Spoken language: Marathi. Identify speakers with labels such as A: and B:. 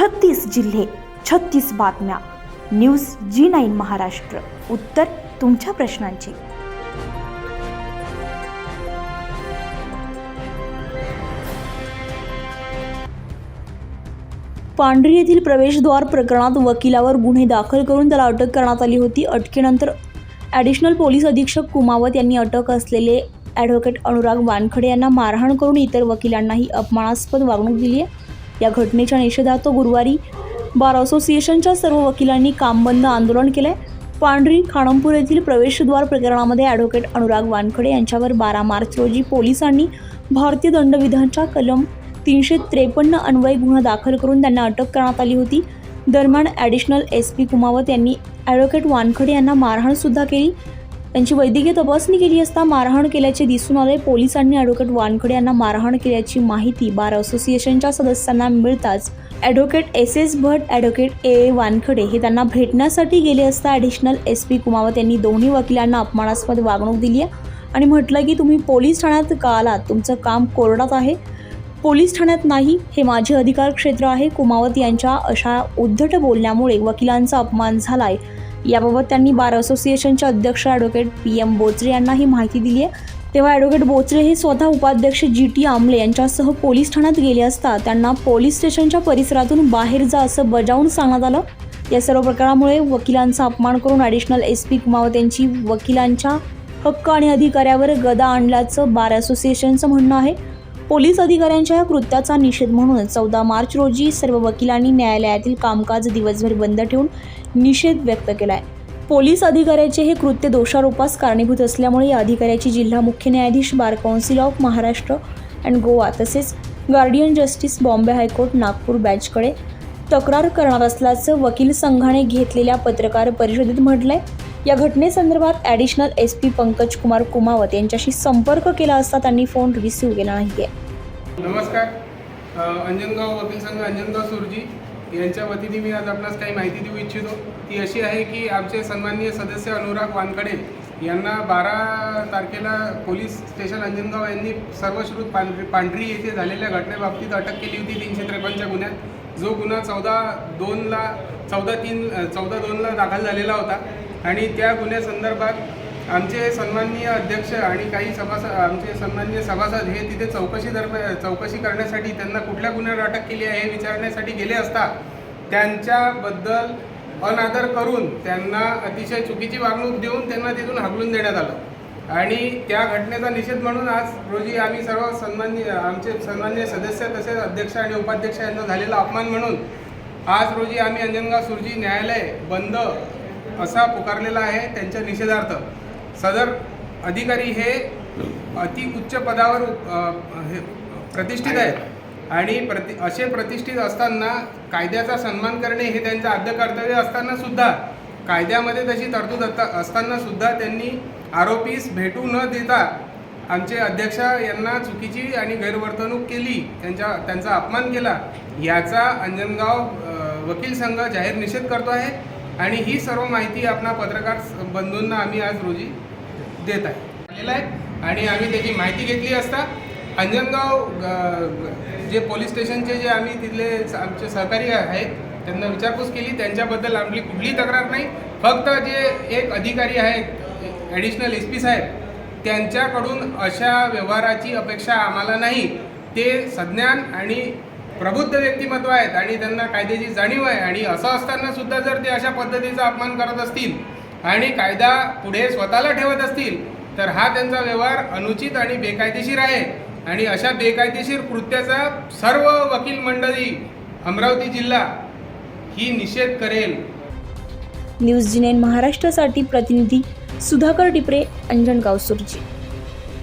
A: छत्तीस जिल्हे छत्तीस बातम्या. News G nine Maharashtra. उत्तर तुमच्या प्रश्नांची. पांढरी येथील प्रवेशद्वार प्रकरणात वकिलावर गुन्हे दाखल करून त्याला अटक करण्यात आली होती. अटकेनंतर ॲडिशनल पोलीस अधीक्षक कुमावत यांनी अटक असलेले ॲडव्होकेट अनुराग वानखडे यांना मारहाण करून इतर वकिलांनाही अपमानास्पद वागणूक दिली आहे. या घटनेच्या निषेधार्थ गुरुवारी बार असोसिएशनच्या सर्व वकिलांनी कामबंद आंदोलन केलंय. पांढरी खाणमपूर येथील प्रवेशद्वार प्रकरणामध्ये ॲडव्होकेट अनुराग वानखडे यांच्यावर बारा मार्च रोजी पोलिसांनी भारतीय दंडविधानच्या कलम तीनशे त्रेपन्न अन्वये गुन्हा दाखल करून त्यांना अटक करण्यात आली होती. दरम्यान ॲडिशनल एस पी कुमावत यांनी ॲडव्होकेट वानखडे यांना मारहाणसुद्धा केली. त्यांची वैद्यकीय तपासणी केली असता मारहाण केल्याचे दिसून आले. पोलिसांनी ॲडव्होकेट वानखडे यांना मारहाण केल्याची माहिती बार असोसिएशनच्या सदस्यांना मिळताच advocate S S Bhat advocate A A Wankhede हे त्यांना भेटण्यासाठी गेले असता ॲडिशनल एस पी कुमावत यांनी दोन्ही वकिलांना अपमानास्पद वागणूक दिली आहे आणि म्हटलं की तुम्ही पोलीस ठाण्यात का आलात तुमचं काम कोरडात आहे. पोलीस ठाण्यात नाही हे माझे अधिकार क्षेत्र आहे. कुमावत यांच्या अशा उद्धट बोलण्यामुळे वकिलांचा अपमान झालाय. याबाबत त्यांनी बार असोसिएशनचे अध्यक्ष ॲडव्होकेट पी एम बोचरे यांना ही माहिती दिली आहे. तेव्हा ॲडव्होकेट बोचरे हे स्वतः उपाध्यक्ष जी टी आमले यांच्यासह पोलीस ठाण्यात गेले असता त्यांना पोलीस स्टेशनच्या परिसरातून बाहेर जा असं बजावून सांगण्यात आलं. या सर्व प्रकारामुळे वकिलांचा अपमान करून ॲडिशनल एस पी कुमावत यांची वकिलांच्या हक्क आणि अधिकाऱ्यावर गदा आणल्याचं बार असोसिएशनचं म्हणणं आहे. पोलीस अधिकाऱ्यांच्या या कृत्याचा निषेध म्हणून चौदा मार्च रोजी सर्व वकिलांनी न्यायालयातील कामकाज दिवसभर बंद ठेवून निषेध व्यक्त केला आहे पोलीस अधिकाऱ्याचे हे कृत्य दोषारोपास कारणीभूत असल्यामुळे या अधिकाऱ्याची जिल्हा मुख्य न्यायाधीश bar council of Maharashtra and Goa तसेच guardian justice Bombay high court Nagpur बॅचकडे तक्रार करणार असल्याचं वकील संघाने घेतलेल्या पत्रकार परिषदेत म्हटलं आहे या घटनेसंदर्भात additional S P Pankaj Kumar Kumawat यांच्याशी संपर्क केला असता त्यांनी फोन रिसिव्ह केला नाही
B: नमस्कार. अंजनगाव वकील संघ अंजनगाव सुरजी यांच्या वतीने मी आज आपणास काही माहिती देऊ इच्छितो. ती अशी आहे की आमचे सन्माननीय सदस्य अनुराग वानकडे यांना बारा तारखेला पोलीस स्टेशन अंजनगाव यांनी सर्वश्रुत पांढरी पांढरी येथे झालेल्या घटनेबाबतीत अटक केली होती तीनशे त्रेपन्नच्या गुन्ह्यात. जो गुन्हा चौदा दोनला चौदा तीन चौदा दोनला दाखल झालेला होता. आणि त्या गुन्ह्यासंदर्भात आमचे सन्माननीय अध्यक्ष आणि काही सभासद आमचे सन्माननीय सभासद हे तिथे चौकशी दरम्यान चौकशी करण्यासाठी त्यांना कुठल्या गुन्ह्यावर अटक केली आहे हे विचारण्यासाठी गेले असता त्यांच्याबद्दल अनादर करून त्यांना अतिशय चुकीची वागणूक देऊन त्यांना तिथून हकलून देण्यात आलं. आणि त्या घटनेचा निषेध म्हणून आज रोजी आम्ही सर्व सन्माननीय आमचे सन्माननीय सदस्य तसेच अध्यक्ष आणि उपाध्यक्ष यांना झालेला अपमान म्हणून आज रोजी आम्ही अंजनगाव सुरजी न्यायालय बंद असा पुकारलेला आहे त्यांच्या निषेधार्थ. सदर अधिकारी हे अति उच्च पदावर हे प्रतिष्ठित आहेत. आणि प्रति असे प्रतिष्ठित असताना कायद्याचा सन्मान करणे हे त्यांचं आद्य कर्तव्य असताना सुद्धा कायद्यामध्ये तशी तरतूद असता- असताना सुद्धा त्यांनी आरोपीस भेटू न देता आमचे अध्यक्ष यांना चुकीची आणि गैरवर्तणूक केली त्यांच्या त्यांचा अपमान केला याचा अंजनगाव वकील संघ जाहीर निषेध करतो आहे. आणि ही सर्व माहिती आपणा पत्रकार बंधूंना आम्ही आज रोजी देत आहे. आलेला आहे आणि आम्ही त्याची माहिती घेतली असता अंजनगाव जे पोलीस स्टेशनचे जे आम्ही तिथले आमचे सहकारी आहेत त्यांना विचारपूस केली. त्यांच्याबद्दल आपली कुठलीही तक्रार नाही. फक्त जे एक अधिकारी आहेत ॲडिशनल एस पी साहेब त्यांच्याकडून अशा व्यवहाराची अपेक्षा आम्हाला नाही. ते सज्ञान आणि प्रबुद्ध व्यक्तिमत्व आहेत आणि त्यांना कायद्याची जाणीव आहे. आणि असं असताना सुद्धा जर ते अशा पद्धतीचा अपमान करत असतील आणि कायदा पुढे स्वतःला ठेवत असतील तर हा त्यांचा व्यवहार अनुचित आणि बेकायदेशीर आहे. आणि अशा बेकायदेशीर कृत्याचा सर्व वकील मंडळी अमरावती जिल्हा ही निषेध करेल.
A: न्यूज जिनेन महाराष्ट्रासाठी प्रतिनिधी सुधाकर टिपरे अंजन सुरजी